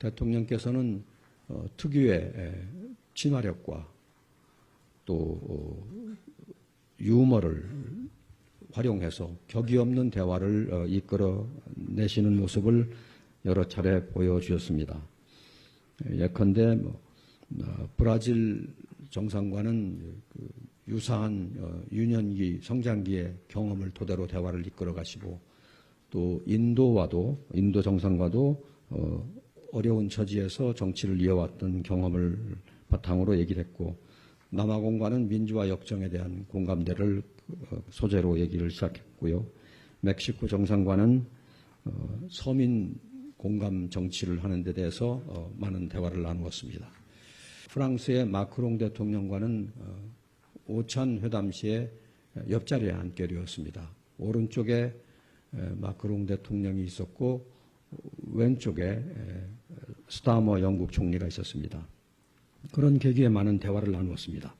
대통령께서는 어, 특유의 에, 친화력과 또 어, 유머를 활용해서 격이 없는 대화를 어, 이끌어 내시는 모습을 여러 차례 보여주셨습니다. 예컨대 뭐, 어, 브라질 정상과는 그 유사한 어, 유년기 성장기의 경험을 토대로 대화를 이끌어 가시고 또 인도와도 인도 정상과도 어, 어려운 처지에서 정치를 이어왔던 경험을 바탕으로 얘기를 했고 남아공과는 민주화 역정에 대한 공감대를 어, 소재로 얘기를 시작했고요. 멕시코 정상과는 어, 서민 공감 정치를 하는 데 대해서 어, 많은 대화를 나누었습니다. 프랑스의 마크롱 대통령과는 어, 오찬 회담 시에 옆자리에 앉게 되었습니다. 오른쪽에 에, 마크롱 대통령이 있었고 왼쪽에 에, 스타머 영국 총리가 있었습니다. 그런 계기에 많은 대화를 나누었습니다.